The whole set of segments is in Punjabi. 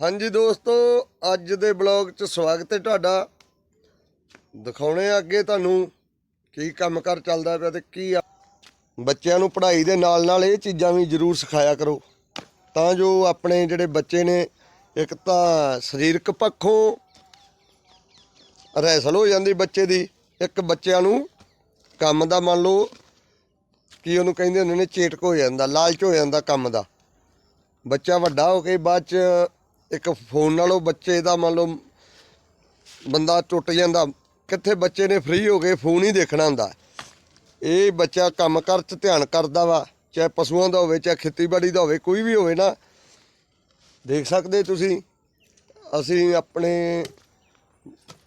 ਹਾਂਜੀ ਦੋਸਤੋ, ਅੱਜ ਦੇ ਬਲੌਗ 'ਚ ਸਵਾਗਤ ਹੈ ਤੁਹਾਡਾ। ਦਿਖਾਉਣੇ ਆ ਅੱਗੇ ਤੁਹਾਨੂੰ ਕੀ ਕੰਮ ਕਰ ਚੱਲਦਾ ਪਿਆ ਤੇ ਕੀ ਆ। ਬੱਚਿਆਂ ਨੂੰ ਪੜ੍ਹਾਈ ਦੇ ਨਾਲ ਨਾਲ ਇਹ ਚੀਜ਼ਾਂ ਵੀ ਜ਼ਰੂਰ ਸਿਖਾਇਆ ਕਰੋ। ਤਾਂ ਜੋ ਆਪਣੇ ਜਿਹੜੇ ਬੱਚੇ ਨੇ, ਇੱਕ ਤਾਂ ਸਰੀਰਕ ਪੱਖੋਂ ਰਹਿਸਲ ਹੋ ਜਾਂਦੀ ਬੱਚੇ ਦੀ। ਇੱਕ ਬੱਚਿਆਂ ਨੂੰ ਕੰਮ ਦਾ ਮੰਨ ਲਓ ਕੀ ਉਹਨੂੰ ਕਹਿੰਦੇ ਹੁੰਦੇ ਨੇ, ਚੇਟਕ ਹੋ ਜਾਂਦਾ, ਲਾਲਚ ਹੋ ਜਾਂਦਾ ਕੰਮ ਦਾ। ਬੱਚਾ ਵੱਡਾ ਹੋ ਕੇ ਬਾਅਦ ਚ ਇੱਕ ਫੋਨ ਨਾਲੋਂ ਬੱਚੇ ਦਾ ਮੰਨ ਲਓ ਬੰਦਾ ਟੁੱਟ ਜਾਂਦਾ, ਕਿੱਥੇ ਬੱਚੇ ਨੇ ਫ੍ਰੀ ਹੋ ਕੇ ਫੋਨ ਹੀ ਦੇਖਣਾ ਹੁੰਦਾ। ਇਹ ਬੱਚਾ ਕੰਮ ਕਰ ਚ ਧਿਆਨ ਕਰਦਾ ਵਾ, ਚਾਹੇ ਪਸ਼ੂਆਂ ਦਾ ਹੋਵੇ, ਚਾਹੇ ਖੇਤੀਬਾੜੀ ਦਾ ਹੋਵੇ, ਕੋਈ ਵੀ ਹੋਵੇ ਨਾ, ਦੇਖ ਸਕਦੇ ਤੁਸੀਂ, ਅਸੀਂ ਆਪਣੇ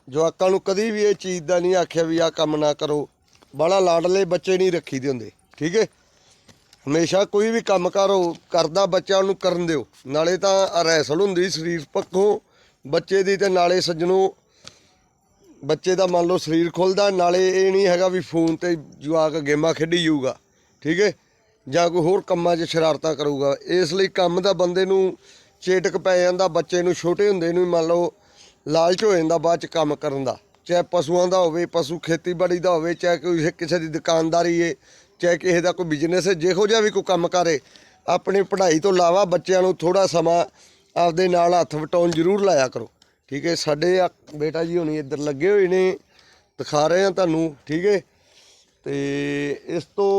ਜਵਾਕਾਂ ਨੂੰ ਕਦੀ ਵੀ ਇਹ ਚੀਜ਼ ਦਾ ਨਹੀਂ ਆਖਿਆ ਵੀ ਆਹ ਕੰਮ ਨਾ ਕਰੋ। ਬੜਾ ਲਾਡਲੇ ਬੱਚੇ ਨਹੀਂ ਰੱਖੀਦੇ ਹੁੰਦੇ, ਠੀਕ ਹੈ? ਹਮੇਸ਼ਾ ਕੋਈ ਵੀ ਕੰਮ ਕਰੋ ਕਰਦਾ, ਬੱਚਾ ਉਹਨੂੰ ਕਰਨ ਦਿਓ। ਨਾਲੇ ਤਾਂ ਰੈਸਲ ਹੁੰਦੀ ਸਰੀਰ ਪੱਖੋਂ। ਬੱਚੇ ਦੀ ਤੇ ਨਾਲੇ ਸੱਜਣੋ, ਬੱਚੇ ਦਾ ਮੰਨ ਲਓ ਸਰੀਰ ਖੁੱਲਦਾ, ਨਾਲੇ ਇਹ ਨਹੀਂ ਹੈਗਾ ਵੀ ਫੋਨ ਤੇ ਜਵਾਕ ਗੇਮਾਂ ਖੇਡੀ ਜਾਊਗਾ, ਠੀਕ ਹੈ? ਜਾਂ ਕੋਈ ਹੋਰ ਕੰਮਾਂ 'ਚ ਸ਼ਰਾਰਤਾਂ ਕਰੂਗਾ। ਇਸ ਲਈ ਕੰਮ ਦਾ ਬੰਦੇ ਨੂੰ ਚੇਟਕ ਪੈ ਜਾਂਦਾ, ਬੱਚੇ ਨੂੰ ਛੋਟੇ ਹੁੰਦੇ ਨੂੰ ਮੰਨ ਲਓ ਲਾਲਚ ਹੋ ਜਾਂਦਾ ਬਾਅਦ 'ਚ ਕੰਮ ਕਰਨ ਦਾ। ਚਾਹੇ ਪਸ਼ੂਆਂ ਦਾ ਹੋਵੇ, ਪਸ਼ੂ ਖੇਤੀਬਾੜੀ ਦਾ ਹੋਵੇ, ਚਾਹੇ ਕੋਈ ਕਿਸੇ ਦੀ ਦੁਕਾਨਦਾਰੀ ਏ ਚਾਹੇ ਕਿਸੇ ਦਾ ਕੋਈ ਬਿਜ਼ਨਸ ਹੈ, ਜਿਹੋ ਜਿਹਾ ਵੀ ਕੋਈ ਕੰਮ ਕਰੇ, ਆਪਣੀ ਪੜ੍ਹਾਈ ਤੋਂ ਇਲਾਵਾ ਬੱਚਿਆਂ ਨੂੰ ਥੋੜਾ ਸਮਾਂ ਆਪਦੇ ਨਾਲ ਹੱਥ ਵਟਾਉਣ ਜ਼ਰੂਰ ਲਾਇਆ ਕਰੋ। ਠੀਕ ਹੈ, ਸਾਡੇ ਆ ਬੇਟਾ ਜੀ ਹੁਣੀ ਇੱਧਰ ਲੱਗੇ ਹੋਏ ਨੇ, ਦਿਖਾ ਰਹੇ ਹਾਂ ਤੁਹਾਨੂੰ, ਠੀਕ ਹੈ। ਤੇ ਇਸ ਤੋਂ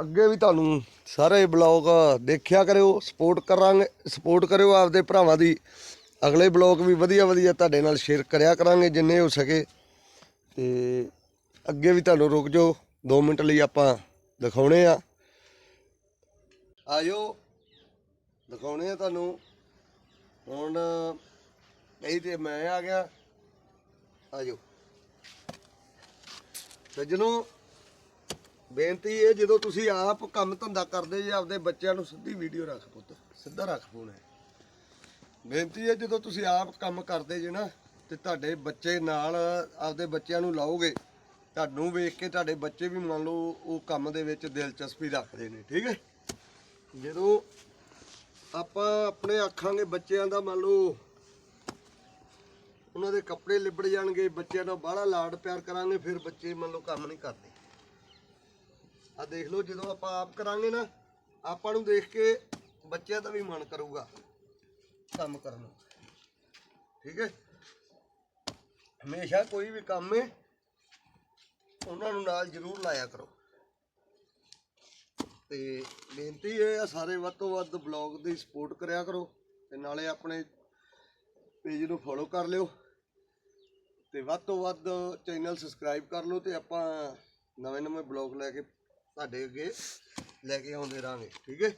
ਅੱਗੇ ਵੀ ਤੁਹਾਨੂੰ ਸਾਰੇ ਬਲੌਗ ਦੇਖਿਆ ਕਰਿਓ ਸਪੋਰਟ ਕਰਾਂਗੇ ਸਪੋਰਟ ਕਰਿਓ ਆਪਦੇ ਭਰਾਵਾਂ ਦੀ। ਅਗਲੇ ਬਲੌਗ ਵੀ ਵਧੀਆ ਵਧੀਆ ਤੁਹਾਡੇ ਨਾਲ ਸ਼ੇਅਰ ਕਰਿਆ ਕਰਾਂਗੇ, ਜਿੰਨੇ ਹੋ ਸਕੇ। ਤੇ ਅੱਗੇ ਵੀ ਤੁਹਾਨੂੰ ਰੁਕ ਜਾਓ 2 ਮਿੰਟ ਲਈ ਆਪਾਂ ਦਿਖਾਉਣੇ ਆ। ਆਇਓ ਦਿਖਾਉਣੇ ਆ ਤੁਹਾਨੂੰ। ਹੁਣ ਕਹੀ ਤੇ ਮੈਂ ਆ ਗਿਆ। ਆਜੋ। ਸੱਜਣੋ ਬੇਨਤੀ ਇਹ ਜਦੋਂ ਤੁਸੀਂ ਆਪ ਕੰਮ ਧੰਦਾ ਕਰਦੇ ਜੇ, ਆਪਦੇ ਬੱਚਿਆਂ ਨੂੰ ਸਿੱਧੀ ਵੀਡੀਓ ਰੱਖ ਪੁੱਤ। ਸਿੱਧਾ ਰੱਖ ਫੋਨ ਹੈ ਬੇਨਤੀ ਹੈ ਜਦੋਂ ਤੁਸੀਂ ਆਪ ਕੰਮ ਕਰਦੇ ਜੇ ਨਾ, ਤੇ ਤੁਹਾਡੇ ਬੱਚੇ ਨਾਲ ਆਪਦੇ ਬੱਚਿਆਂ ਨੂੰ ਲਾਓਗੇ ਤੁਹਾਨੂੰ ਵੇਖ ਕੇ ਤੁਹਾਡੇ ਬੱਚੇ ਵੀ ਮੰਨ ਲਓ ਉਹ ਕੰਮ ਦੇ ਵਿੱਚ ਦਿਲਚਸਪੀ ਰੱਖਦੇ ਨੇ, ਠੀਕ ਹੈ? ਜਦੋਂ ਆਪਾਂ ਆਪਣੇ ਆਖਾਂਗੇ ਬੱਚਿਆਂ ਦਾ ਮੰਨ ਲਓ ਉਹਨਾਂ ਦੇ ਕੱਪੜੇ ਲਿਬੜ ਜਾਣਗੇ, ਬੱਚਿਆਂ ਦਾ ਬਾਹਲਾ ਲਾਡ ਪਿਆਰ ਕਰਾਂਗੇ, ਫਿਰ ਬੱਚੇ ਮੰਨ ਲਓ ਕੰਮ ਨਹੀਂ ਕਰਦੇ। ਆ ਦੇਖ ਲਓ, ਜਦੋਂ ਆਪਾਂ ਆਪ ਕਰਾਂਗੇ ਨਾ, ਆਪਾਂ ਨੂੰ ਦੇਖ ਕੇ ਬੱਚਿਆਂ ਦਾ ਵੀ ਮਨ ਕਰੂਗਾ ਕੰਮ ਕਰਨ ਨੂੰ। ਠੀਕ ਹੈ? ਹਮੇਸ਼ਾ ਕੋਈ ਵੀ ਕੰਮ ਹੈ ਉਹਨਾਂ ਨੂੰ ਨਾਲ ਜ਼ਰੂਰ ਲਾਇਆ ਕਰੋ। ਤੇ ਬੇਨਤੀ ਇਹ ਆ, ਸਾਰੇ ਵੱਧ ਤੋਂ ਵੱਧ ਬਲੌਗ ਦੀ ਸਪੋਰਟ ਕਰਿਆ ਕਰੋ ਤੇ ਨਾਲੇ ਆਪਣੇ ਪੇਜ ਨੂੰ ਫੋਲੋ ਕਰ ਲਿਓ ਤੇ ਵੱਧ ਤੋਂ ਵੱਧ ਚੈਨਲ ਸਬਸਕ੍ਰਾਈਬ ਕਰ ਲਓ ਤੇ ਆਪਾਂ ਨਵੇਂ ਨਵੇਂ ਬਲੌਗ ਲੈ ਕੇ ਤੁਹਾਡੇ ਅੱਗੇ ਲੈ ਕੇ ਆਉਂਦੇ ਰਾਂਗੇ ਠੀਕ ਹੈ?